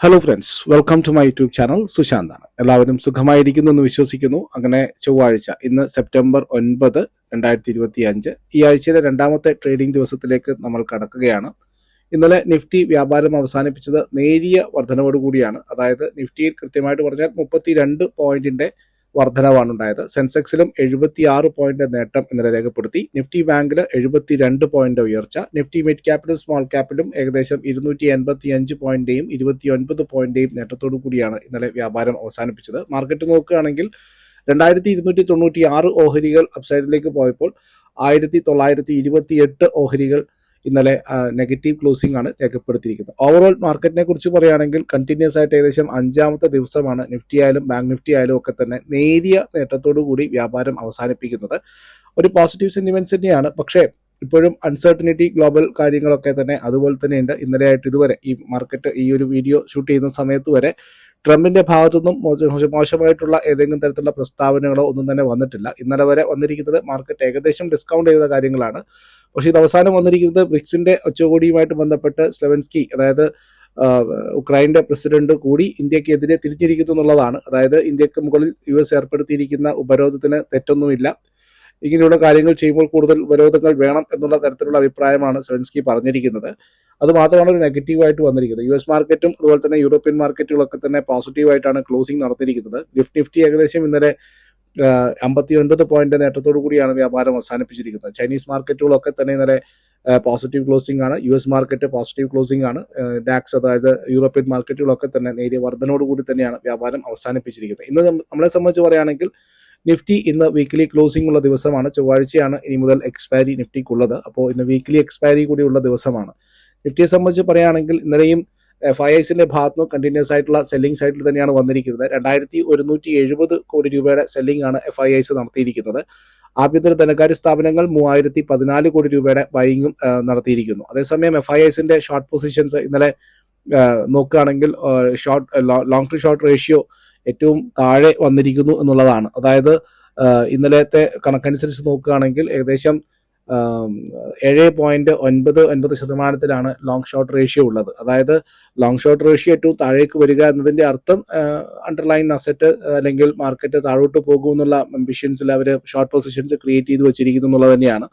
Hello friends welcome to my YouTube channel സുശാന്താണ് എല്ലാവരും സുഖമായിരിക്കുന്നു എന്ന് വിശ്വസിക്കുന്നു. അങ്ങനെ ചൊവ്വാഴ്ച ഇന്ന് സെപ്റ്റംബർ ഒൻപത് രണ്ടായിരത്തി ഇരുപത്തി അഞ്ച് ഈ ആഴ്ചയിലെ രണ്ടാമത്തെ ട്രേഡിംഗ് ദിവസത്തിലേക്ക് നമ്മൾ കടക്കുകയാണ്. ഇന്നലെ നിഫ്റ്റി വ്യാപാരം അവസാനിപ്പിച്ചത് നേരിയ വർധനവോടുകൂടിയാണ്. അതായത് നിഫ്റ്റിയിൽ കൃത്യമായിട്ട് പറഞ്ഞാൽ മുപ്പത്തി രണ്ട് പോയിന്റിന്റെ വർധനവാണ് ഉണ്ടായത്. സെൻസെക്സിലും എഴുപത്തി ആറ് പോയിന്റ് നേട്ടം ഇന്നലെ രേഖപ്പെടുത്തി. നിഫ്റ്റി ബാങ്കിൽ എഴുപത്തി രണ്ട് പോയിന്റ് ഉയർച്ച. നിഫ്റ്റി മിഡ് ക്യാപിലും സ്മോൾ ക്യാപിലും ഏകദേശം ഇരുന്നൂറ്റി എൺപത്തി അഞ്ച് പോയിന്റേയും ഇരുപത്തി ഒൻപത് പോയിന്റേയും നേട്ടത്തോടു കൂടിയാണ് ഇന്നലെ വ്യാപാരം അവസാനിപ്പിച്ചത്. മാർക്കറ്റ് നോക്കുകയാണെങ്കിൽ രണ്ടായിരത്തി ഇരുന്നൂറ്റി തൊണ്ണൂറ്റി ആറ് ഓഹരികൾ അപ്സൈഡിലേക്ക് പോയപ്പോൾ ആയിരത്തി തൊള്ളായിരത്തി ഇരുപത്തി എട്ട് ഓഹരികൾ ഇന്നലെ നെഗറ്റീവ് ക്ലോസിംഗ് ആണ് രേഖപ്പെടുത്തിയിരിക്കുന്നത്. ഓവറോൾ മാർക്കറ്റിനെ കുറിച്ച് പറയുകയാണെങ്കിൽ കണ്ടിന്യൂസ് ആയിട്ട് ഏകദേശം അഞ്ചാമത്തെ ദിവസമാണ് നിഫ്റ്റി ആയാലും ബാങ്ക് നിഫ്റ്റി ആയാലും ഒക്കെ തന്നെ നേരിയ നേട്ടത്തോടു കൂടി വ്യാപാരം അവസാനിപ്പിക്കുന്നത്. ഒരു പോസിറ്റീവ് സെന്റിമെന്റ്സ് തന്നെയാണ്. പക്ഷേ ഇപ്പോഴും അൺസർട്ടനിറ്റി ഗ്ലോബൽ കാര്യങ്ങളൊക്കെ തന്നെ അതുപോലെ തന്നെയുണ്ട് ഇന്നലെ ആയിട്ട് ഇതുവരെ ഈ മാർക്കറ്റ് ഈ ഒരു വീഡിയോ ഷൂട്ട് ചെയ്യുന്ന സമയത്ത് വരെ ട്രംപിന്റെ ഭാഗത്തുനിന്നും മോശ- മോശമായിട്ടുള്ള ഏതെങ്കിലും തരത്തിലുള്ള പ്രസ്താവനകളോ ഒന്നും തന്നെ വന്നിട്ടില്ല. ഇന്നലെ വരെ വന്നിരിക്കുന്നത് മാർക്കറ്റ് ഏകദേശം ഡിസ്കൗണ്ട് ചെയ്ത കാര്യങ്ങളാണ്. പക്ഷേ ഇത് അവസാനം വന്നിരിക്കുന്നത് ബ്രിക്സിന്റെ ഉച്ചകോടിയുമായിട്ട് ബന്ധപ്പെട്ട് സ്ലെവൻസ്കി അതായത് ഉക്രൈന്റെ പ്രസിഡന്റ് കൂടി ഇന്ത്യക്കെതിരെ തിരിഞ്ഞിരിക്കുന്നു എന്നുള്ളതാണ്. അതായത് ഇന്ത്യയ്ക്ക് മുകളിൽ യു എസ് ഏർപ്പെടുത്തിയിരിക്കുന്ന ഉപരോധത്തിന് തെറ്റൊന്നുമില്ല. ഇങ്ങനെയുള്ള കാര്യങ്ങൾ ചെയ്യുമ്പോൾ കൂടുതൽ ഉപരോധങ്ങൾ വേണം എന്നുള്ള തരത്തിലുള്ള അഭിപ്രായമാണ് സെവൻസ്കി പറഞ്ഞിരിക്കുന്നത്. അത് മാത്രമാണ് ഒരു നെഗറ്റീവായിട്ട് വന്നിരിക്കുന്നത്. യു എസ് മാർക്കറ്റും അതുപോലെ തന്നെ യൂറോപ്യൻ മാർക്കറ്റുകളൊക്കെ തന്നെ പോസിറ്റീവായിട്ടാണ് ക്ലോസിംഗ് നടത്തിയിരിക്കുന്നത്. നിഫ്റ്റി നിഫ്റ്റി ഏകദേശം ഇന്നലെ അമ്പത്തി ഒൻപത് പോയിന്റ് നേട്ടത്തോടു കൂടിയാണ് വ്യാപാരം അവസാനിപ്പിച്ചിരിക്കുന്നത്. ചൈനീസ് മാർക്കറ്റുകളൊക്കെ തന്നെ ഇന്നലെ പോസിറ്റീവ് ക്ലോസിംഗ് ആണ്. U S market positive closing ആണ്. ഡാക്സ് അതായത് യൂറോപ്യൻ മാർക്കറ്റുകളൊക്കെ തന്നെ നേരിയ വർധനയോട് കൂടി തന്നെയാണ് വ്യാപാരം അവസാനിപ്പിച്ചിരിക്കുന്നത്. ഇന്ന് നമ്മളെ സംബന്ധിച്ച് പറയുകയാണെങ്കിൽ നിഫ്റ്റി ഇന്ന് വീക്കിലി ക്ലോസിംഗ് ഉള്ള ദിവസമാണ്. ചൊവ്വാഴ്ചയാണ് ഇനി മുതൽ എക്സ്പയറി നിഫ്റ്റിക്കുള്ളത്. അപ്പോൾ ഇന്ന് വീക്കിലി എക്സ്പയറി കൂടിയുള്ള ദിവസമാണ്. നിഫ്റ്റിയെ സംബന്ധിച്ച് പറയുകയാണെങ്കിൽ ഇന്നലെയും എഫ് ഐ എസിന്റെ ഭാഗത്തുനിന്ന് കണ്ടിന്യൂസ് ആയിട്ടുള്ള സെല്ലിംഗ് സൈഡിൽ തന്നെയാണ് വന്നിരിക്കുന്നത്. രണ്ടായിരത്തി ഒരുന്നൂറ്റി എഴുപത് കോടി രൂപയുടെ സെല്ലിംഗ് ആണ് എഫ് ഐ എസ് നടത്തിയിരിക്കുന്നത്. ആഭ്യന്തര ധനകാര്യ സ്ഥാപനങ്ങൾ മൂവായിരത്തി പതിനാല് കോടി രൂപയുടെ ബൈങ്ങും നടത്തിയിരിക്കുന്നു. അതേസമയം എഫ് ഐ എസിന്റെ ഷോർട്ട് പൊസിഷൻസ് ഇന്നലെ നോക്കുകയാണെങ്കിൽ short long to short ratio ഏറ്റവും താഴെ വന്നിരിക്കുന്നു എന്നുള്ളതാണ്. അതായത് ഇന്നലത്തെ കണക്കനുസരിച്ച് നോക്കുകയാണെങ്കിൽ ഏകദേശം ഏഴ് പോയിന്റ് ഒൻപത് ഒൻപത് ശതമാനത്തിലാണ് ലോങ് ഷോർട്ട് റേഷ്യോ ഉള്ളത്. അതായത് ലോങ് ഷോർട്ട് റേഷ്യോ ഏറ്റവും താഴേക്ക് വരിക എന്നതിന്റെ അർത്ഥം അണ്ടർലൈൻ അസറ്റ് അല്ലെങ്കിൽ മാർക്കറ്റ് താഴോട്ട് പോകും എന്നുള്ള അവർ ഷോർട്ട് പൊസിഷൻസ് ക്രിയേറ്റ് ചെയ്ത് വെച്ചിരിക്കുന്നു എന്നുള്ളത് തന്നെയാണ്.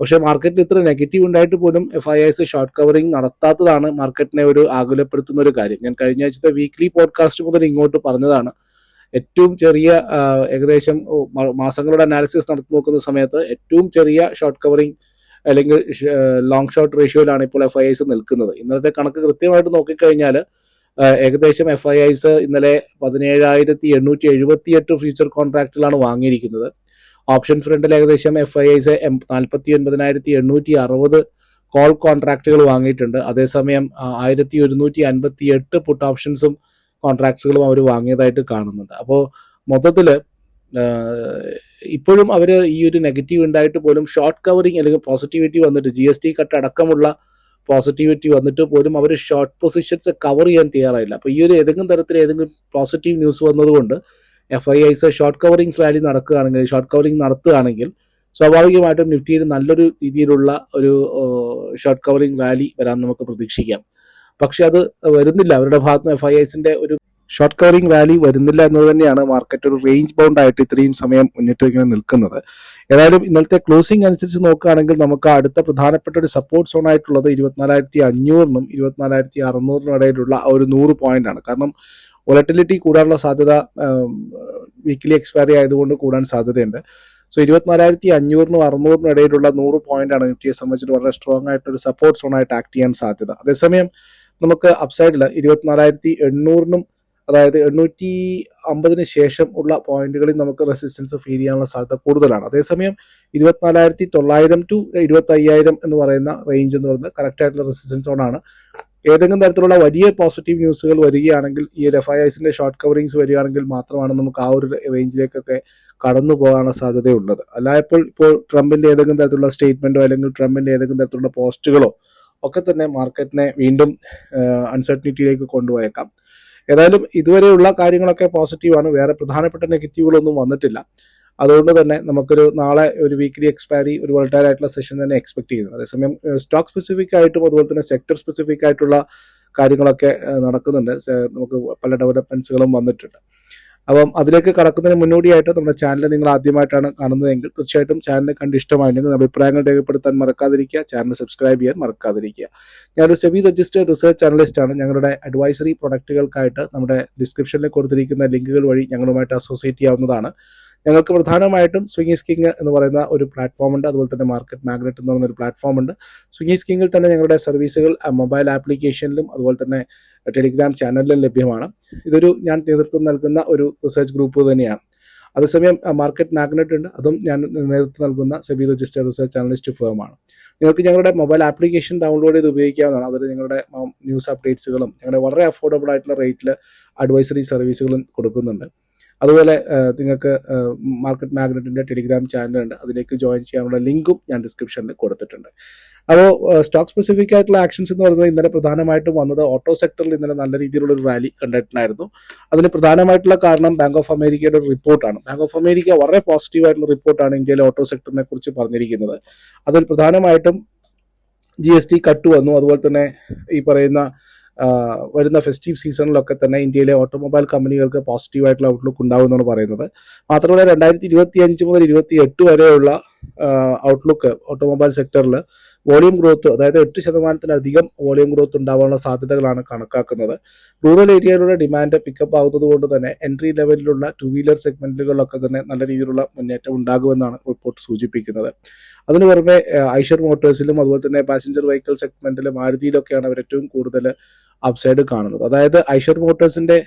പക്ഷേ മാർക്കറ്റിൽ ഇത്ര നെഗറ്റീവ് ഉണ്ടായിട്ട് പോലും F I S short covering നടത്താത്തതാണ് മാർക്കറ്റിനെ ഒരു ആകുലപ്പെടുത്തുന്ന ഒരു കാര്യം. ഞാൻ കഴിഞ്ഞ ആഴ്ചത്തെ വീക്ക്ലി പോഡ്കാസ്റ്റ് മുതൽ ഇങ്ങോട്ട് പറഞ്ഞതാണ്. ഏറ്റവും ചെറിയ ഏകദേശം മാസങ്ങളുടെ അനാലിസിസ് നടത്തി നോക്കുന്ന സമയത്ത് ഏറ്റവും ചെറിയ ഷോർട്ട് കവറിംഗ് അല്ലെങ്കിൽ ലോങ് ഷോർട്ട് റേഷ്യോയിലാണ് ഇപ്പോൾ എഫ് ഐ ഐസ് നിൽക്കുന്നത്. ഇന്നത്തെ കണക്ക് കൃത്യമായിട്ട് നോക്കിക്കഴിഞ്ഞാൽ ഏകദേശം എഫ് ഐ ഐസ് ഇന്നലെ പതിനേഴായിരത്തി എണ്ണൂറ്റി എഴുപത്തി എട്ട് ഫ്യൂച്ചർ കോൺട്രാക്റ്റിലാണ് വാങ്ങിയിരിക്കുന്നത്. ഓപ്ഷൻ ഫ്രണ്ടിൽ ഏകദേശം എഫ് ഐ ഐസ് നാൽപ്പത്തി ഒൻപതിനായിരത്തി എണ്ണൂറ്റി അറുപത് കോൾ കോൺട്രാക്റ്റുകൾ വാങ്ങിയിട്ടുണ്ട്. അതേസമയം ആയിരത്തി ഒരുന്നൂറ്റി അൻപത്തി എട്ട് പുട്ട് ഓപ്ഷൻസും കോൺട്രാക്ട്സുകളും അവർ വാങ്ങിയതായിട്ട് കാണുന്നുണ്ട്. അപ്പോൾ മൊത്തത്തിൽ ഇപ്പോഴും അവർ ഈ ഒരു നെഗറ്റീവ് ഉണ്ടായിട്ട് പോലും ഷോർട്ട് കവറിങ് അല്ലെങ്കിൽ പോസിറ്റിവിറ്റി വന്നിട്ട് ജി എസ് ടി കട്ട് അടക്കമുള്ള പോസിറ്റിവിറ്റി വന്നിട്ട് പോലും അവർ ഷോർട്ട് പൊസിഷൻസ് കവർ ചെയ്യാൻ തയ്യാറായില്ല. അപ്പോൾ ഈ ഒരു ഏതെങ്കിലും തരത്തിൽ ഏതെങ്കിലും പോസിറ്റീവ് ന്യൂസ് വന്നതുകൊണ്ട് F I I short coverings rally നടക്കുകയാണെങ്കിൽ ഷോർട്ട് കവറിങ് നടത്തുകയാണെങ്കിൽ സ്വാഭാവികമായിട്ടും നിഫ്റ്റിയിൽ നല്ലൊരു രീതിയിലുള്ള ഒരു ഷോർട്ട് കവറിങ് റാലി വരാൻ നമുക്ക് പ്രതീക്ഷിക്കാം. പക്ഷെ അത് വരുന്നില്ല. അവരുടെ ഭാഗത്ത് എഫ് ഐ എസിന്റെ ഒരു ഷോർട്ട് കവറിംഗ് വാല്യൂ വരുന്നില്ല എന്നത് തന്നെയാണ് മാർക്കറ്റ് ഒരു റേഞ്ച് ബൗണ്ട് ആയിട്ട് ഇത്രയും സമയം മുന്നിട്ട് ഇങ്ങനെ നിൽക്കുന്നത്. ഏതായാലും ഇന്നലത്തെ ക്ലോസിംഗ് അനുസരിച്ച് നോക്കുകയാണെങ്കിൽ നമുക്ക് അടുത്ത പ്രധാനപ്പെട്ട ഒരു സപ്പോർട്ട് സോൺ ആയിട്ടുള്ളത് ഇരുപത്തിനാലായിരത്തി അഞ്ഞൂറിനും ഇരുപത്തിനാലായിരത്തി അറുന്നൂറിനും ഇടയിലുള്ള ഒരു നൂറ് പോയിന്റ് ആണ്. കാരണം വൊളറ്റിലിറ്റി കൂടാനുള്ള സാധ്യത വീക്കിലി എക്സ്പയറി ആയതുകൊണ്ട് കൂടാൻ സാധ്യതയുണ്ട്. സോ ഇരുപത്തിനാലായിരത്തി അഞ്ഞൂറിനും അറുന്നൂറിനും ഇടയിലുള്ള നൂറ് പോയിന്റ് ആണ് നിഫ്റ്റിയെ സംബന്ധിച്ചിട്ട് വളരെ സ്ട്രോങ് ആയിട്ട് ഒരു സപ്പോർട്ട് സോൺ ആയിട്ട് ആക്ട് ചെയ്യാൻ സാധ്യത. അതേസമയം നമുക്ക് അപ്സൈഡിൽ ഇരുപത്തിനാലായിരത്തി എണ്ണൂറിനും അതായത് എണ്ണൂറ്റി അമ്പതിന് ശേഷം ഉള്ള പോയിന്റുകളിൽ നമുക്ക് റെസിസ്റ്റൻസ് ഫീൽ ചെയ്യാനുള്ള സാധ്യത കൂടുതലാണ്. അതേസമയം ഇരുപത്തിനാലായിരത്തി തൊള്ളായിരം ടു ഇരുപത്തി അയ്യായിരം എന്ന് പറയുന്ന റേഞ്ച് എന്ന് പറയുന്നത് കറക്റ്റ് ആയിട്ടുള്ള റെസിസ്റ്റൻസ് സോണാണ് ഏതെങ്കിലും തരത്തിലുള്ള വലിയ പോസിറ്റീവ് ന്യൂസുകൾ വരികയാണെങ്കിൽ ഈ ഒരു എഫ് ഐ ഷോർട്ട് കവറിങ്സ് വരികയാണെങ്കിൽ മാത്രമാണ് നമുക്ക് ആ ഒരു റേഞ്ചിലേക്കൊക്കെ കടന്നു പോകാനുള്ള സാധ്യതയുള്ളത്. അല്ലായപ്പോൾ ഇപ്പോൾ ട്രംപിന്റെ ഏതെങ്കിലും തരത്തിലുള്ള സ്റ്റേറ്റ്മെന്റോ അല്ലെങ്കിൽ ട്രംപിന്റെ ഏതെങ്കിലും തരത്തിലുള്ള പോസ്റ്റുകളോ ഒക്കെ തന്നെ മാർക്കറ്റിനെ വീണ്ടും അൺസർട്ടനിറ്റിയിലേക്ക് കൊണ്ടുപോയേക്കാം. ഏതായാലും ഇതുവരെയുള്ള കാര്യങ്ങളൊക്കെ പോസിറ്റീവാണ് വേറെ പ്രധാനപ്പെട്ട നെഗറ്റീവുകളൊന്നും വന്നിട്ടില്ല. അതുകൊണ്ട് തന്നെ നമുക്കൊരു നാളെ ഒരു വീക്കിലി എക്സ്പയറി ഒരു വോൾട്ടൈൽ ആയിട്ടുള്ള സെഷൻ തന്നെ എക്സ്പെക്ട് ചെയ്യുന്നു. അതേസമയം സ്റ്റോക്ക് സ്പെസിഫിക് ആയിട്ടും അതുപോലെ തന്നെ സെക്ടർ സ്പെസിഫിക് ആയിട്ടുള്ള കാര്യങ്ങളൊക്കെ നടക്കുന്നുണ്ട്. നമുക്ക് പല ഡെവലപ്മെന്റ്സുകളും വന്നിട്ടുണ്ട്. അപ്പം അതിലേക്ക് കടക്കുന്നതിന് മുന്നോടിയായിട്ട് നമ്മുടെ ചാനൽ നിങ്ങൾ ആദ്യമായിട്ടാണ് കാണുന്നതെങ്കിൽ തീർച്ചയായിട്ടും ചാനൽ കണ്ട് ഇഷ്ടമായിട്ടുണ്ടെങ്കിൽ അഭിപ്രായങ്ങൾ രേഖപ്പെടുത്താൻ മറക്കാതിരിക്കുക. ചാനൽ സബ്സ്ക്രൈബ് ചെയ്യാൻ മറക്കാതിരിക്കുക. ഞാനൊരു സെബി രജിസ്റ്റേഡ് റിസർച്ച് അനലിസ്റ്റ് ആണ്. ഞങ്ങളുടെ അഡ്വൈസറി പ്രൊഡക്റ്റുകൾക്കായിട്ട് നമ്മുടെ ഡിസ്ക്രിപ്ഷനിൽ കൊടുത്തിരിക്കുന്ന ലിങ്കുകൾ വഴി ഞങ്ങളുമായിട്ട് അസോസിയേറ്റ് ചെയ്യാവുന്നതാണ്. ഞങ്ങൾക്ക് പ്രധാനമായിട്ടും സ്വിംഗ് സ്കിങ് എന്ന് പറയുന്ന ഒരു പ്ലാറ്റ്ഫോം ഉണ്ട്. അതുപോലെ തന്നെ മാർക്കറ്റ് മാഗ്നറ്റ് എന്ന് പറയുന്ന ഒരു പ്ലാറ്റ്ഫോം ഉണ്ട്. സ്വിംഗ് സ്കിങ്ങിൽ തന്നെ ഞങ്ങളുടെ സർവീസുകൾ മൊബൈൽ ആപ്ലിക്കേഷനിലും അതുപോലെ തന്നെ ടെലിഗ്രാം ചാനലിലും ലഭ്യമാണ്. ഇതൊരു ഞാൻ നേതൃത്വം നൽകുന്ന ഒരു റിസർച്ച് ഗ്രൂപ്പ് തന്നെയാണ്. അതേസമയം മാർക്കറ്റ് മാഗ്നറ്റ് ഉണ്ട്. അതും ഞാൻ നേതൃത്വം നൽകുന്ന സെബി രജിസ്റ്റർ റിസർച്ച് അനലിസ്റ്റ് ഫേമാണ് നിങ്ങൾക്ക് ഞങ്ങളുടെ മൊബൈൽ ആപ്ലിക്കേഷൻ ഡൗൺലോഡ് ചെയ്ത് ഉപയോഗിക്കാവുന്നതാണ്. അതിൽ ഞങ്ങളുടെ ന്യൂസ് അപ്ഡേറ്റ്സുകളും ഞങ്ങളുടെ വളരെ അഫോർഡബിൾ ആയിട്ടുള്ള റേറ്റിൽ അഡ്വൈസറി സർവീസുകളും കൊടുക്കുന്നുണ്ട്. അതുപോലെ നിങ്ങൾക്ക് മാർക്കറ്റ് മാഗ്നറ്റിന്റെ ടെലിഗ്രാം ചാനലുണ്ട് അതിലേക്ക് ജോയിൻ ചെയ്യാനുള്ള ലിങ്കും ഞാൻ ഡിസ്ക്രിപ്ഷനിൽ കൊടുത്തിട്ടുണ്ട്. അപ്പോൾ സ്റ്റോക്ക് സ്പെസിഫിക് ആയിട്ടുള്ള ആക്ഷൻസ് എന്ന് പറയുന്നത് ഇന്നലെ പ്രധാനമായിട്ടും വന്നത് ഓട്ടോ സെക്ടറിൽ ഇന്നലെ നല്ല രീതിയിലുള്ള ഒരു റാലി കണ്ടിട്ടുണ്ടായിരുന്നു. അതിന് പ്രധാനമായിട്ടുള്ള കാരണം ബാങ്ക് ഓഫ് അമേരിക്കയുടെ ഒരു റിപ്പോർട്ടാണ് ബാങ്ക് ഓഫ് അമേരിക്ക വളരെ പോസിറ്റീവ് ആയിട്ടുള്ള റിപ്പോർട്ടാണ് ഇന്ത്യയിലെ ഓട്ടോ സെക്ടറിനെ കുറിച്ച് പറഞ്ഞിരിക്കുന്നത്. അതിൽ പ്രധാനമായിട്ടും ജി എസ് ടി കട്ട് വന്നു. അതുപോലെ തന്നെ ഈ പറയുന്ന വരുന്ന ഫെസ്റ്റീവ് സീസണിലൊക്കെ തന്നെ ഇന്ത്യയിലെ ഓട്ടോമൊബൈൽ കമ്പനികൾക്ക് പോസിറ്റീവ് ആയിട്ടുള്ള ഔട്ട്ലുക്ക് ഉണ്ടാവുമെന്നാണ് പറയുന്നത്. മാത്രമല്ല രണ്ടായിരത്തി ഇരുപത്തി അഞ്ച് മുതൽ ഇരുപത്തി എട്ട് വരെയുള്ള ഔട്ട്ലുക്ക് ഓട്ടോമൊബൈൽ സെക്ടറിൽ വോളിയം ഗ്രോത്ത് അതായത് എട്ട് ശതമാനത്തിലധികം വോളിയം ഗ്രോത്ത് ഉണ്ടാവാനുള്ള സാധ്യതകളാണ് കണക്കാക്കുന്നത്. റൂറൽ ഏരിയയിലുള്ള ഡിമാൻഡ് പിക്കപ്പ് ആകുന്നത് കൊണ്ട് തന്നെ എൻട്രി ലെവലിലുള്ള ടു വീലർ സെഗ്മെന്റുകളിലൊക്കെ തന്നെ നല്ല രീതിയിലുള്ള മുന്നേറ്റം ഉണ്ടാകുമെന്നാണ് റിപ്പോർട്ട് സൂചിപ്പിക്കുന്നത്. അതിന് പുറമെ ഐഷർ മോട്ടോഴ്സിലും അതുപോലെ തന്നെ പാസഞ്ചർ വെഹിക്കിൾ സെഗ്മെന്റിലും മാരുതിയിലൊക്കെയാണ് അവർ ഏറ്റവും കൂടുതൽ അപ്സൈഡ് കാണുന്നത്. അതായത് ഐഷർ മോട്ടോഴ്സിന്റെ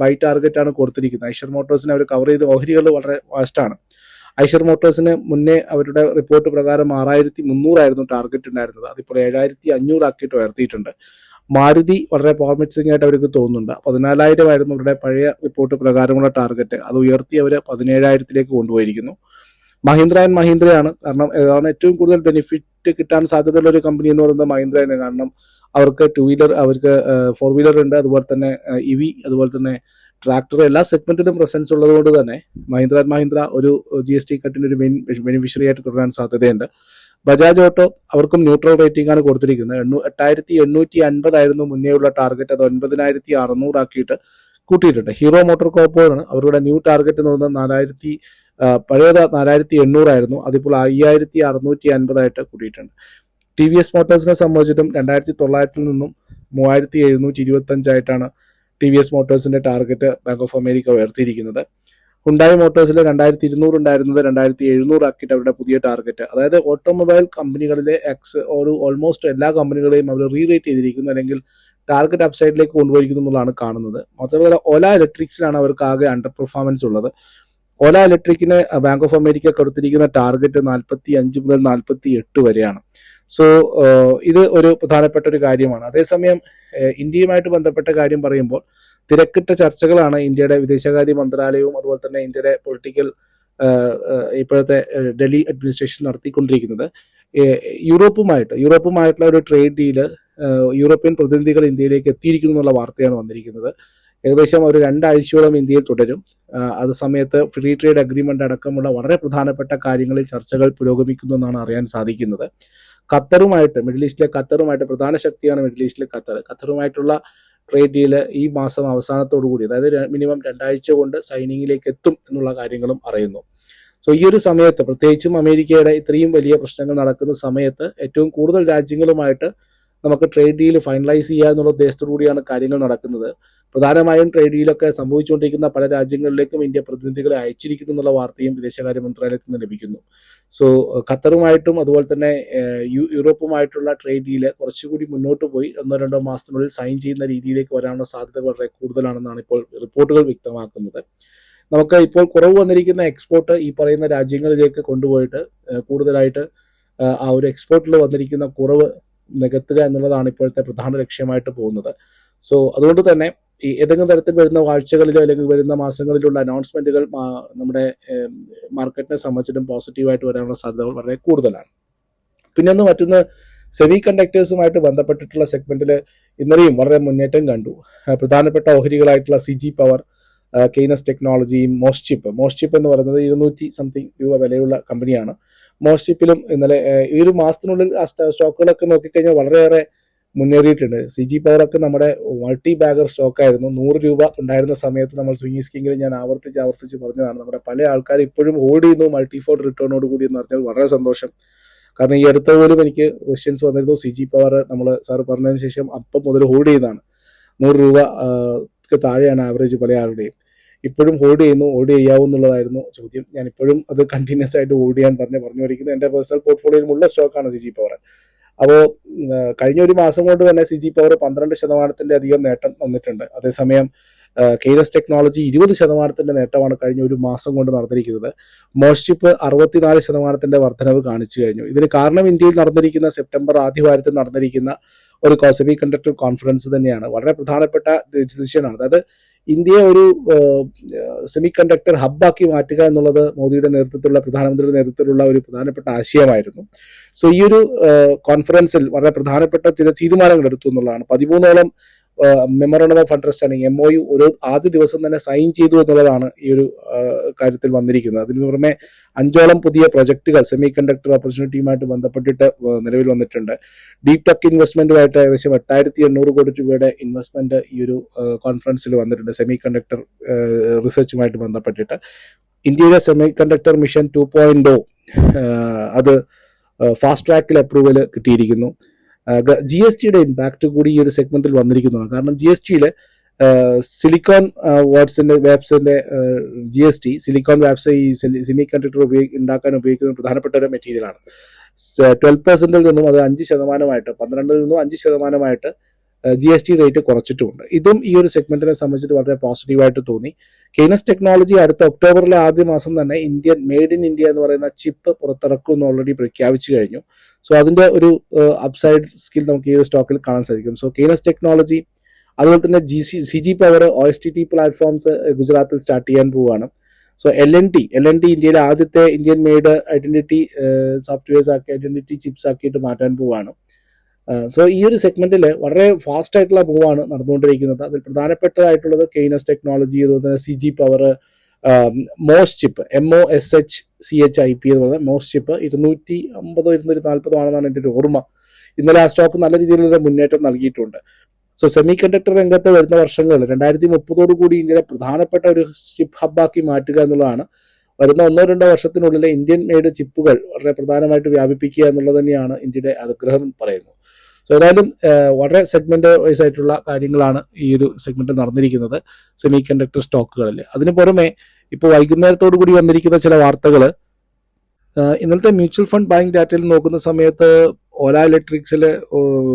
ബൈ ടാർഗറ്റ് ആണ് കൊടുത്തിരിക്കുന്നത്. ഐഷർ മോട്ടോഴ്സിനെ അവർ കവർ ചെയ്ത ഓഹരികൾ വളരെ വാസ്റ്റാണ് ഐഷർ മോട്ടോഴ്സിന് മുന്നേ അവരുടെ റിപ്പോർട്ട് പ്രകാരം ആറായിരത്തി മുന്നൂറായിരുന്നു ടാർഗറ്റ് ഉണ്ടായിരുന്നത്. അതിപ്പോൾ ഏഴായിരത്തി അഞ്ഞൂറാക്കിയിട്ട് ഉയർത്തിയിട്ടുണ്ട്. മാരുതി വളരെ പ്രോമിസിംഗ് ആയിട്ട് അവർക്ക് തോന്നുന്നുണ്ട്. പതിനാലായിരം ആയിരുന്നു അവരുടെ പഴയ റിപ്പോർട്ട് പ്രകാരമുള്ള ടാർഗറ്റ്. അത് ഉയർത്തി അവർ പതിനേഴായിരത്തിലേക്ക് കൊണ്ടുപോയിരിക്കുന്നു. മഹീന്ദ്ര ആൻഡ് മഹീന്ദ്രയാണ്. കാരണം അതാണ് ഏറ്റവും കൂടുതൽ ബെനിഫിറ്റ് കിട്ടാൻ സാധ്യതയുള്ള ഒരു കമ്പനി എന്ന് പറയുന്നത് മഹീന്ദ്ര തന്നെ കാരണം അവർക്ക് ടു വീലർ അവർക്ക് ഫോർ വീലർ ഉണ്ട്. അതുപോലെ തന്നെ ഇ വി അതുപോലെ തന്നെ ട്രാക്ടർ എല്ലാ സെഗ്മെന്റിലും പ്രസൻസ് ഉള്ളതുകൊണ്ട് തന്നെ മഹീന്ദ്ര ആൻഡ് മഹീന്ദ്ര ഒരു ജി എസ് ടി കട്ടിന് ഒരു മെയിൻ ബെനിഫിഷ്യറി ആയിട്ട് തുടരാൻ സാധ്യതയുണ്ട്. ബജാജ് ഓട്ടോ അവർക്കും ന്യൂട്രൽ റേറ്റിംഗ് ആണ് കൊടുത്തിരിക്കുന്നത്. എണ്ണൂ എട്ടായിരത്തി എണ്ണൂറ്റി അൻപതായിരുന്നു മുന്നേയുള്ള ടാർഗറ്റ് അത് ഒൻപതിനായിരത്തി അറുന്നൂറാക്കിയിട്ട് കൂട്ടിയിട്ടുണ്ട്. ഹീറോ മോട്ടോർ കോർപ്പറേഷനാണ് അവരുടെ ന്യൂ ടാർഗറ്റ് എന്ന് പറയുന്നത് നാലായിരത്തി പഴയത് നാലായിരത്തി എണ്ണൂറായിരുന്നു അതിപ്പോൾ അയ്യായിരത്തി അറുന്നൂറ്റി അൻപതായിട്ട് കൂട്ടിയിട്ടുണ്ട്. ടി വി എസ് മോട്ടോഴ്സിനെ സംബന്ധിച്ചിട്ടും രണ്ടായിരത്തി തൊള്ളായിരത്തിൽ നിന്നും മൂവായിരത്തി എഴുന്നൂറ്റി ഇരുപത്തി അഞ്ചായിട്ടാണ് ടി വി എസ് മോട്ടോഴ്സിന്റെ ടാർഗറ്റ് ബാങ്ക് ഓഫ് അമേരിക്ക ഉയർത്തിയിരിക്കുന്നത്. ഹുണ്ടായി മോട്ടോഴ്സിൽ രണ്ടായിരത്തി ഇരുന്നൂറ് ഉണ്ടായിരുന്നത് രണ്ടായിരത്തി എഴുന്നൂറ് ആക്കിയിട്ട് അവരുടെ പുതിയ ടാർഗറ്റ്. അതായത് ഓട്ടോമൊബൈൽ കമ്പനികളിലെ എക്സ് ഒരു ഓൾമോസ്റ്റ് എല്ലാ കമ്പനികളെയും അവർ റീറേറ്റ് ചെയ്തിരിക്കുന്നു അല്ലെങ്കിൽ ടാർഗറ്റ് അപ്സൈഡിലേക്ക് കൊണ്ടുപോയിരിക്കുന്നു എന്നുള്ളതാണ് കാണുന്നത്. മാത്രമല്ല ഓല ഇലക്ട്രിക്സിലാണ് അവർക്ക് ആകെ അണ്ടർ പെർഫോമൻസ് ഉള്ളത്. ഓല ഇലക്ട്രിക്കിന് ബാങ്ക് ഓഫ് അമേരിക്ക കൊടുത്തിരിക്കുന്ന ടാർഗറ്റ് നാൽപ്പത്തി അഞ്ച് മുതൽ നാൽപ്പത്തി എട്ട് വരെയാണ്. സോ ഇത് ഒരു പ്രധാനപ്പെട്ട ഒരു കാര്യമാണ്. അതേസമയം ഇന്ത്യയുമായിട്ട് ബന്ധപ്പെട്ട കാര്യം പറയുമ്പോൾ തിരക്കിട്ട ചർച്ചകളാണ് ഇന്ത്യയുടെ വിദേശകാര്യ മന്ത്രാലയവും അതുപോലെ തന്നെ ഇന്ത്യയുടെ പൊളിറ്റിക്കൽ ഇപ്പോഴത്തെ ഡൽഹി അഡ്മിനിസ്ട്രേഷൻ നടത്തിക്കൊണ്ടിരിക്കുന്നത്. യൂറോപ്പുമായിട്ട് യൂറോപ്പുമായിട്ടുള്ള ഒരു ട്രേഡ് ഡീൽ യൂറോപ്യൻ പ്രതിനിധികൾ ഇന്ത്യയിലേക്ക് എത്തിയിരിക്കുന്നു എന്നുള്ള വാർത്തയാണ് വന്നിരിക്കുന്നത്. ഏകദേശം ഒരു രണ്ടാഴ്ചയോളം ഇന്ത്യയിൽ തുടരും. അത് സമയത്ത് ഫ്രീ ട്രേഡ് അഗ്രിമെന്റ് അടക്കമുള്ള വളരെ പ്രധാനപ്പെട്ട കാര്യങ്ങളിൽ ചർച്ചകൾ പുരോഗമിക്കുന്നു എന്നാണ് അറിയാൻ സാധിക്കുന്നത്. ഖത്തറുമായിട്ട് മിഡിൽ ഈസ്റ്റിലെ ഖത്തറുമായിട്ട് പ്രധാന ശക്തിയാണ് മിഡിൽ ഈസ്റ്റിലെ ഖത്തർ. ഖത്തറുമായിട്ടുള്ള ട്രേഡ് ഡീൽ ഈ മാസം അവസാനത്തോടു കൂടി അതായത് മിനിമം രണ്ടാഴ്ച കൊണ്ട് സൈനിങ്ങിലേക്ക് എത്തും എന്നുള്ള കാര്യങ്ങളും അറിയുന്നു സോ ഈ ഒരു സമയത്ത് പ്രത്യേകിച്ചും അമേരിക്കയുടെ ഇത്രയും വലിയ പ്രശ്നങ്ങൾ നടക്കുന്ന സമയത്ത് ഏറ്റവും കൂടുതൽ രാജ്യങ്ങളുമായിട്ട് നമുക്ക് ട്രേഡ് ഡീൽ ഫൈനലൈസ് ചെയ്യുക എന്നുള്ള ഉദ്ദേശത്തോടു കൂടിയാണ് കാര്യങ്ങൾ നടക്കുന്നത്. പ്രധാനമായും ട്രേഡ് ഡീലൊക്കെ സംഭവിച്ചുകൊണ്ടിരിക്കുന്ന പല രാജ്യങ്ങളിലേക്കും ഇന്ത്യ പ്രതിനിധികളെ അയച്ചിരിക്കുന്നു എന്നുള്ള വാർത്തയും വിദേശകാര്യ മന്ത്രാലയത്തിൽ നിന്ന് ലഭിക്കുന്നു. സോ ഖത്തറുമായിട്ടും അതുപോലെ തന്നെ യൂറോപ്പുമായിട്ടുള്ള ട്രേഡ് ഡീൽ കുറച്ചുകൂടി മുന്നോട്ട് പോയി. ഒന്നോ രണ്ടോ മാസത്തിനുള്ളിൽ സൈൻ ചെയ്യുന്ന രീതിയിലേക്ക് വരാനുള്ള സാധ്യത വളരെ കൂടുതലാണെന്നാണ് ഇപ്പോൾ റിപ്പോർട്ടുകൾ വ്യക്തമാക്കുന്നത്. നമുക്ക് ഇപ്പോൾ കുറവ് വന്നിരിക്കുന്ന എക്സ്പോർട്ട് ഈ പറയുന്ന രാജ്യങ്ങളിലേക്ക് കൊണ്ടുപോയിട്ട് കൂടുതലായിട്ട് ആ ഒരു എക്സ്പോർട്ടിൽ വന്നിരിക്കുന്ന കുറവ് നികത്തുക എന്നുള്ളതാണ് ഇപ്പോഴത്തെ പ്രധാന ലക്ഷ്യമായിട്ട് പോകുന്നത്. സോ അതുകൊണ്ട് തന്നെ ഈ ഏതെങ്കിലും തരത്തിൽ വരുന്ന ആഴ്ചകളിലോ അല്ലെങ്കിൽ വരുന്ന മാസങ്ങളിലുള്ള അനൗൺസ്മെന്റുകൾ നമ്മുടെ മാർക്കറ്റിനെ സംബന്ധിച്ചിട്ടും പോസിറ്റീവായിട്ട് വരാനുള്ള സാധ്യതകൾ വളരെ കൂടുതലാണ്. പിന്നെ ഒന്ന് മറ്റൊന്ന് സെമി കണ്ടക്ടേഴ്സുമായിട്ട് ബന്ധപ്പെട്ടിട്ടുള്ള സെഗ്മെന്റിൽ ഇന്നലെയും വളരെ മുന്നേറ്റം കണ്ടു. പ്രധാനപ്പെട്ട ഓഹരികളായിട്ടുള്ള സി ജി പവർ കെയ്നസ് ടെക്നോളജിയും മോസ്ചിപ്പ് മോസ്ചിപ്പ് എന്ന് പറയുന്നത് ഇരുന്നൂറ്റി സംതിങ് രൂപ വിലയുള്ള കമ്പനിയാണ് മോസ്ചിപ്പിലും ഇന്നലെ ഈ ഒരു മാസത്തിനുള്ളിൽ സ്റ്റോക്കുകളൊക്കെ നോക്കിക്കഴിഞ്ഞാൽ വളരെയേറെ മുന്നേറിയിട്ടുണ്ട്. സി ജി പവറൊക്കെ നമ്മുടെ മൾട്ടി ബാഗർ സ്റ്റോക്കായിരുന്നു നൂറ് രൂപ ഉണ്ടായിരുന്ന സമയത്ത് നമ്മൾ സ്വിങ്ങി സ്കിങ്ങിൽ ഞാൻ ആവർത്തിച്ച് ആവർത്തിച്ച് പറഞ്ഞതാണ്. നമ്മുടെ പല ആൾക്കാർ ഇപ്പോഴും ഹോൾഡ് ചെയ്യുന്നു മൾട്ടി ഫോൾഡ് റിട്ടേണോട് കൂടി എന്ന് പറഞ്ഞാൽ വളരെ സന്തോഷം. കാരണം ഈ അടുത്ത പോലും എനിക്ക് ക്വസ്റ്റ്യൻസ് വന്നിരുന്നു. സി ജി പവർ നമ്മൾ സാർ പറഞ്ഞതിന് ശേഷം അപ്പം മുതൽ ഹോൾഡ് ചെയ്യുന്നതാണ്. നൂറ് രൂപ താഴെയാണ് ആവറേജ് പല ആളുടെയും ഇപ്പോഴും ഹോൾഡ് ചെയ്യുന്നു ഹോൾഡ് ചെയ്യാവുന്നുള്ളതായിരുന്നു ചോദ്യം. ഞാൻ ഇപ്പോഴും അത് കണ്ടിന്യൂസ് ആയിട്ട് ഹോൾഡ് ചെയ്യാൻ പറഞ്ഞ് പറഞ്ഞു വരിക്കുന്നത് എന്റെ പേഴ്സണൽ പോർട്ട്ഫോളിയോയിലുള്ള സ്റ്റോക്കാണ് സി ജി പവർ അപ്പോൾ കഴിഞ്ഞ ഒരു മാസം കൊണ്ട് തന്നെ സി ജി പവർ പന്ത്രണ്ട് ശതമാനത്തിന്റെ അധികം നേട്ടം വന്നിട്ടുണ്ട്. അതേസമയം കെയ്ലസ് ടെക്നോളജി ഇരുപത് ശതമാനത്തിന്റെ നേട്ടമാണ് കഴിഞ്ഞ ഒരു മാസം കൊണ്ട് നടന്നിരിക്കുന്നത്. മോഷിപ്പ് അറുപത്തിനാല് ശതമാനത്തിന്റെ വർധനവ് കാണിച്ചു കഴിഞ്ഞു. ഇതിന് കാരണം ഇന്ത്യയിൽ നടന്നിരിക്കുന്ന സെപ്റ്റംബർ ആദ്യവാരത്തിൽ നടന്നിരിക്കുന്ന ഒരു സെമി കണ്ടക്ടർ കോൺഫറൻസ് തന്നെയാണ്. വളരെ പ്രധാനപ്പെട്ട ഡിസിഷനാണ് അതായത് ഇന്ത്യയെ ഒരു സെമി കണ്ടക്ടർ ഹബ്ബാക്കി മാറ്റുക എന്നുള്ളത് മോദിയുടെ നേതൃത്വത്തിലുള്ള പ്രധാനമന്ത്രിയുടെ നേതൃത്വത്തിലുള്ള ഒരു പ്രധാനപ്പെട്ട ആശയമായിരുന്നു. സോ ഈ ഒരു കോൺഫറൻസിൽ വളരെ പ്രധാനപ്പെട്ട ചില തീരുമാനങ്ങൾ എടുത്തു എന്നുള്ളതാണ്. പതിമൂന്നോളം memorandum of understanding M O U ഒരു ആദ്യ ദിവസം തന്നെ സൈൻ ചെയ്തു എന്നുള്ളതാണ് ഈ ഒരു കാര്യത്തിൽ വന്നിരിക്കുന്നത്. അതിന് പുറമെ അഞ്ചോളം പുതിയ പ്രൊജക്ടുകൾ സെമി കണ്ടക്ടർ ഓപ്പർച്യൂണിറ്റിയുമായിട്ട് ബന്ധപ്പെട്ടിട്ട് നിലവിൽ വന്നിട്ടുണ്ട്. ഡീപ് ടെക് ഇൻവെസ്റ്റ്മെന്റുമായിട്ട് ഏകദേശം എട്ടായിരത്തി എണ്ണൂറ് കോടി രൂപയുടെ ഇൻവെസ്റ്റ്മെന്റ് ഈ ഒരു കോൺഫറൻസിൽ വന്നിട്ടുണ്ട്. സെമി കണ്ടക്ടർ റിസർച്ചുമായിട്ട് ബന്ധപ്പെട്ടിട്ട്. ഇന്ത്യയിലെ semi conductor mission two point അത് ഫാസ്റ്റ് ട്രാക്കിൽ അപ്രൂവൽ കിട്ടിയിരിക്കുന്നു. ജി എസ് ടിയുടെ ഇമ്പാക്ട് കൂടി ഈ ഒരു സെഗ്മെന്റിൽ വന്നിരിക്കുന്നതാണ്. കാരണം ജി എസ് ടിയിലെ സിലിക്കോൺ വാട്സിന്റെ വാപ്സിന്റെ G S T silicon wafers ഈ സെമി കണ്ടക്ടർ ഉപയോഗി ഉണ്ടാക്കാൻ ഉപയോഗിക്കുന്ന പ്രധാനപ്പെട്ട ഒരു മെറ്റീരിയലാണ് ട്വൽവ് പെർസെന്റിൽ നിന്നും അത് അഞ്ച് ശതമാനമായിട്ട് പന്ത്രണ്ടിൽ നിന്നും അഞ്ച് ശതമാനമായിട്ട് ജി എസ് ടി റേറ്റ് കുറച്ചിട്ടുമുണ്ട്. ഇതും ഈ ഒരു സെഗ്മെന്റിനെ സംബന്ധിച്ചിട്ട് വളരെ പോസിറ്റീവായിട്ട് തോന്നി. കെയ്നസ് ടെക്നോളജി അടുത്ത ഒക്ടോബറിലെ ആദ്യ മാസം തന്നെ ഇന്ത്യൻ മെയ്ഡ് ഇൻ ഇന്ത്യ എന്ന് പറയുന്ന ചിപ്പ് പുറത്തിറക്കും എന്ന് ഓൾറെഡി പ്രഖ്യാപിച്ചു കഴിഞ്ഞു. സോ അതിന്റെ ഒരു അപ്സൈഡ് സ്കിൽ നമുക്ക് ഈ ഒരു സ്റ്റോക്കിൽ കാണാൻ സാധിക്കും. സോ കെയ്നസ് ടെക്നോളജി അതുപോലെ തന്നെ G C C G power O S T T platforms ഗുജറാത്തിൽ സ്റ്റാർട്ട് ചെയ്യാൻ പോവുകയാണ്. So L N T L N T ഇന്ത്യയിലെ ആദ്യത്തെ ഇന്ത്യൻ മെയ്ഡ് ഐഡന്റിറ്റി സോഫ്റ്റ്വെയർസ് ആക്കി ഐഡന്റിറ്റി ചിപ്സ് ആക്കിയിട്ട് മാറ്റാൻ പോവുകയാണ്. സോ ഈ ഒരു സെഗ്മെന്റിൽ വളരെ ഫാസ്റ്റ് ആയിട്ടുള്ള മൂവാണ് നടന്നുകൊണ്ടിരിക്കുന്നത്. അതിൽ പ്രധാനപ്പെട്ടതായിട്ടുള്ളത് കെയ്നസ് ടെക്നോളജി അതുപോലെ തന്നെ C G power MosChip M O S C H I P P എന്ന് പറയുന്നത് മോസ് ചിപ്പ് ഇരുന്നൂറ്റി അമ്പതോ ഇരുന്നൂറ്റി നാൽപ്പതോ ആണെന്നാണ് എന്റെ ഒരു ഓർമ്മ. ഇന്നലെ ആ സ്റ്റോക്ക് നല്ല രീതിയിലുള്ള മുന്നേറ്റം നൽകിയിട്ടുണ്ട്. സോ സെമി കണ്ടക്ടർ രംഗത്ത് വരുന്ന വർഷങ്ങളിൽ രണ്ടായിരത്തി മുപ്പതോടു കൂടി ഇന്ത്യയുടെ പ്രധാനപ്പെട്ട ഒരു ചിപ്പ് ഹബ്ബാക്കി മാറ്റുക എന്നുള്ളതാണ് വരുന്ന ഒന്നോ രണ്ടോ വർഷത്തിനുള്ളിൽ ഇന്ത്യൻ മെയ്ഡ് ചിപ്പുകൾ വളരെ പ്രധാനമായിട്ട് വ്യാപിപ്പിക്കുക എന്നുള്ളത് തന്നെയാണ് ഇന്ത്യയുടെ ആഗ്രഹം പറയുന്നത്. സോ ഏതായാലും വളരെ സെഗ്മെന്റ് വൈസ് ആയിട്ടുള്ള കാര്യങ്ങളാണ് ഈ ഒരു സെഗ്മെന്റ് നടന്നിരിക്കുന്നത് സെമി കണ്ടക്ടർ സ്റ്റോക്കുകളിൽ അതിന് പുറമെ ഇപ്പോൾ വൈകുന്നേരത്തോടു കൂടി വന്നിരിക്കുന്ന ചില വാർത്തകൾ ഇന്നലത്തെ മ്യൂച്വൽ ഫണ്ട് ബാങ്ക് ഡാറ്റയിൽ നോക്കുന്ന സമയത്ത് ഓല ഇലക്ട്രിക്സിൽ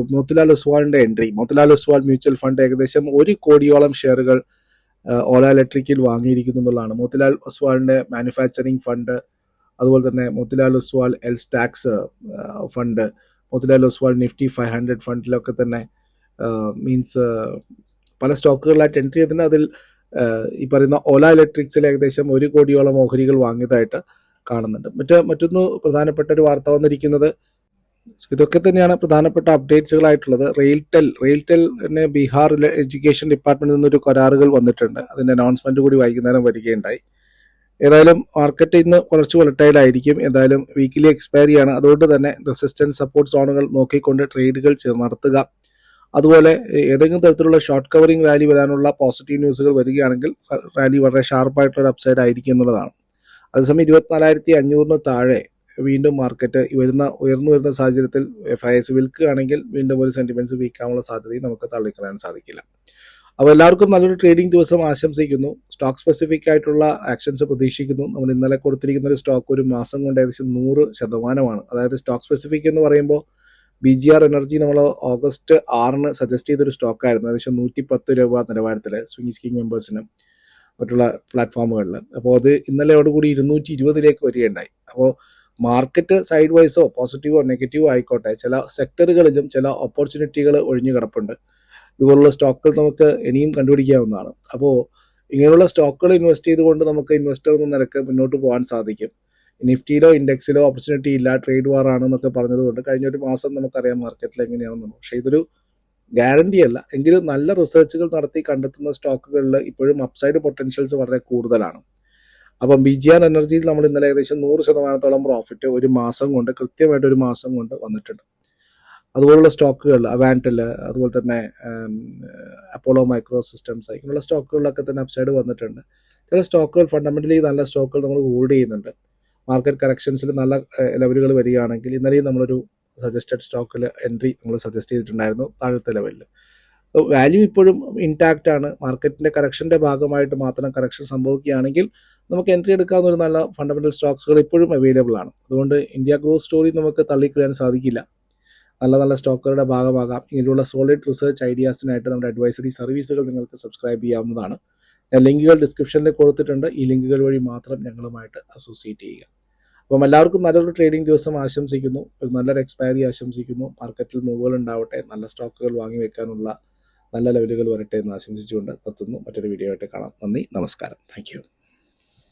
Motilal ഒസ്വാളിന്റെ entry Motilal Oswal mutual fund ഏകദേശം ഒരു കോടിയോളം ഷെയറുകൾ ഓല ഇലക്ട്രിക്കിൽ വാങ്ങിയിരിക്കുന്നു എന്നുള്ളതാണ്. മോത്തിലാൽ ഒസ്വാളിന്റെ മാനുഫാക്ചറിങ് ഫണ്ട് അതുപോലെ തന്നെ Motilal Oswal L stacks fund Motilal Oswal Nifty five hundred ഫണ്ടിലൊക്കെ തന്നെ മീൻസ് പല സ്റ്റോക്കുകളിലായിട്ട് എൻട്രി ചെയ്തിട്ടുണ്ട്. അതിൽ ഈ പറയുന്ന ഓല ഇലക്ട്രിക്സിൽ ഏകദേശം ഒരു കോടിയോളം ഓഹരികൾ വാങ്ങിയതായിട്ട് കാണുന്നുണ്ട്. മറ്റ് മറ്റൊന്ന് പ്രധാനപ്പെട്ട ഒരു വാർത്ത വന്നിരിക്കുന്നത് ഇതൊക്കെ തന്നെയാണ് പ്രധാനപ്പെട്ട അപ്ഡേറ്റ്സുകളായിട്ടുള്ളത് റെയിൽടെൽ റെയിൽടെലിന് ബീഹാറിലെ എഡ്യൂക്കേഷൻ ഡിപ്പാർട്ട്മെന്റിൽ നിന്നൊരു കരാറുകൾ വന്നിട്ടുണ്ട്. അതിന്റെ അനൗൺസ്മെന്റ് കൂടി വൈകുന്നേരം വരികയുണ്ടായി. ഏതായാലും മാർക്കറ്റ് ഇന്ന് കുറച്ച് ആയിരിക്കും എന്തായാലും വീക്കിലി എക്സ്പയറി ആണ്. അതുകൊണ്ട് തന്നെ റെസിസ്റ്റൻസ് സപ്പോർട്ട് സോണുകൾ നോക്കിക്കൊണ്ട് ട്രേഡുകൾ നടത്തുക. അതുപോലെ ഏതെങ്കിലും തരത്തിലുള്ള ഷോർട്ട് കവറിംഗ് റാലി വരാനുള്ള പോസിറ്റീവ് ന്യൂസുകൾ വരികയാണെങ്കിൽ റാലി വളരെ ഷാർപ്പായിട്ടുള്ള അപ്സൈഡ് ആയിരിക്കും എന്നുള്ളതാണ്. അതേസമയം ഇരുപത്തിനാലായിരത്തി അഞ്ഞൂറിന് താഴെ വീണ്ടും മാർക്കറ്റ് വരുന്ന ഉയർന്നു വരുന്ന സാഹചര്യത്തിൽ എഫ് ഐ എസ് വിൽക്കുകയാണെങ്കിൽ വീണ്ടും ഒരു സെന്റിമെന്റ്സ് വീക്കാനുള്ള സാധ്യതയും നമുക്ക് തള്ളിക്കളയാൻ സാധിക്കില്ല. അപ്പോൾ എല്ലാവർക്കും നല്ലൊരു ട്രേഡിംഗ് ദിവസം ആശംസിക്കുന്നു. സ്റ്റോക്ക് സ്പെസിഫിക് ആയിട്ടുള്ള ആക്ഷൻസ് പ്രതീക്ഷിക്കുന്നു. നമ്മൾ ഇന്നലെ കൊടുത്തിരിക്കുന്ന ഒരു സ്റ്റോക്ക് ഒരു മാസം കൊണ്ട് ഏകദേശം നൂറ് ശതമാനമാണ്. അതായത് സ്റ്റോക്ക് സ്പെസിഫിക് എന്ന് പറയുമ്പോൾ ബി ജി ആർ എനർജി നമ്മൾ ഓഗസ്റ്റ് ആറിന് സജസ്റ്റ് ചെയ്തൊരു സ്റ്റോക്കായിരുന്നു ഏകദേശം നൂറ്റി പത്ത് രൂപ നിലവാരത്തിൽ സ്വിംഗ് സ്കീം മെമ്പേഴ്സിനും മറ്റുള്ള പ്ലാറ്റ്ഫോമുകളിൽ അപ്പോൾ അത് ഇന്നലെയോടുകൂടി ഇരുന്നൂറ്റി ഇരുപതിലേക്ക് വരികയുണ്ടായി. അപ്പോൾ മാർക്കറ്റ് സൈഡ് വൈസോ പോസിറ്റീവോ നെഗറ്റീവോ ആയിക്കോട്ടെ ചില സെക്ടറുകളിലും ചില ഓപ്പർച്യൂണിറ്റികൾ ഒഴിഞ്ഞു കിടപ്പുണ്ട്. ഇതുപോലുള്ള സ്റ്റോക്കുകൾ നമുക്ക് ഇനിയും കണ്ടുപിടിക്കാവുന്നതാണ്. അപ്പോൾ ഇങ്ങനെയുള്ള സ്റ്റോക്കുകൾ ഇൻവെസ്റ്റ് ചെയ്തുകൊണ്ട് നമുക്ക് ഇൻവെസ്റ്റർ എന്ന നിലയ്ക്ക് മുന്നോട്ട് പോകാൻ സാധിക്കും. നിഫ്റ്റിയിലോ ഇൻഡെക്സിലോ ഓപ്പർച്യൂണിറ്റി ഇല്ല ട്രേഡ് വാർ ആണെന്നൊക്കെ പറഞ്ഞതുകൊണ്ട് കഴിഞ്ഞ ഒരു മാസം നമുക്കറിയാം മാർക്കറ്റിൽ എങ്ങനെയാണെന്ന്. പക്ഷേ ഇതൊരു ഗ്യാരണ്ടി അല്ല. എങ്കിലും നല്ല റിസർച്ചുകൾ നടത്തി കണ്ടെത്തുന്ന സ്റ്റോക്കുകളിൽ ഇപ്പോഴും അപ്സൈഡ് പൊട്ടൻഷ്യൽസ് വളരെ കൂടുതലാണ്. അപ്പം ബി ജി ആർ എനർജിയിൽ നമ്മൾ ഇന്നലെ ഏകദേശം നൂറ് ശതമാനത്തോളം പ്രോഫിറ്റ് ഒരു മാസം കൊണ്ട് കൃത്യമായിട്ട് ഒരു മാസം കൊണ്ട് വന്നിട്ടുണ്ട്. അതുപോലുള്ള സ്റ്റോക്കുകൾ അവാന്റൽ അതുപോലെ തന്നെ അപ്പോളോ മൈക്രോ സിസ്റ്റംസ് ഇങ്ങനെയുള്ള സ്റ്റോക്കുകളിലൊക്കെ തന്നെ അപ്സൈഡ് വന്നിട്ടുണ്ട്. ചില സ്റ്റോക്കുകൾ ഫണ്ടമെന്റലി നല്ല സ്റ്റോക്കുകൾ നമ്മൾ ഹോൾഡ് ചെയ്യുന്നുണ്ട്. മാർക്കറ്റ് കറക്ഷൻസിൽ നല്ല ലെവലുകൾ വരികയാണെങ്കിൽ ഇന്നലെയും നമ്മളൊരു സജസ്റ്റഡ് സ്റ്റോക്കിൽ എൻട്രി നമ്മൾ സജസ്റ്റ് ചെയ്തിട്ടുണ്ടായിരുന്നു താഴത്തെ ലെവലിൽ സോ വാല്യൂ ഇപ്പോഴും ഇൻടാക്റ്റ് ആണ്. മാർക്കറ്റിന്റെ കറക്ഷന്റെ ഭാഗമായിട്ട് മാത്രം കറക്ഷൻ സംഭവിക്കുകയാണെങ്കിൽ നമുക്ക് എൻട്രി എടുക്കാവുന്ന ഒരു നല്ല ഫണ്ടമെന്റൽ സ്റ്റോക്സുകൾ ഇപ്പോഴും അവൈലബിൾ ആണ്. അതുകൊണ്ട് ഇന്ത്യ ഗ്രോത്ത് സ്റ്റോറി നമുക്ക് തള്ളിക്കളയാൻ സാധിക്കില്ല. നല്ല നല്ല സ്റ്റോക്കുകളുടെ ഭാഗമാകാം. ഇങ്ങനെയുള്ള സോളിഡ് റിസർച്ച് ഐഡിയാസിനായിട്ട് നമ്മുടെ അഡ്വൈസറി സർവീസുകൾ നിങ്ങൾക്ക് സബ്സ്ക്രൈബ് ചെയ്യാവുന്നതാണ്. ഞാൻ ലിങ്കുകൾ ഡിസ്ക്രിപ്ഷനിൽ കൊടുത്തിട്ടുണ്ട്. ഈ ലിങ്കുകൾ വഴി മാത്രം ഞങ്ങളുമായിട്ട് അസോസിയേറ്റ് ചെയ്യുക. അപ്പം എല്ലാവർക്കും നല്ലൊരു ട്രേഡിംഗ് ദിവസം ആശംസിക്കുന്നു. ഒരു നല്ലൊരു എക്സ്പയറി ആശംസിക്കുന്നു. മാർക്കറ്റിൽ മൂവുകൾ ഉണ്ടാവട്ടെ. നല്ല സ്റ്റോക്കുകൾ വാങ്ങി വെക്കാനുള്ള നല്ല ലെവലുകൾ വരട്ടെ എന്ന് ആശംസിച്ചുകൊണ്ട് നിർത്തുന്നു. മറ്റൊരു വീഡിയോ ആയിട്ട് കാണാം. നന്ദി. നമസ്കാരം. താങ്ക്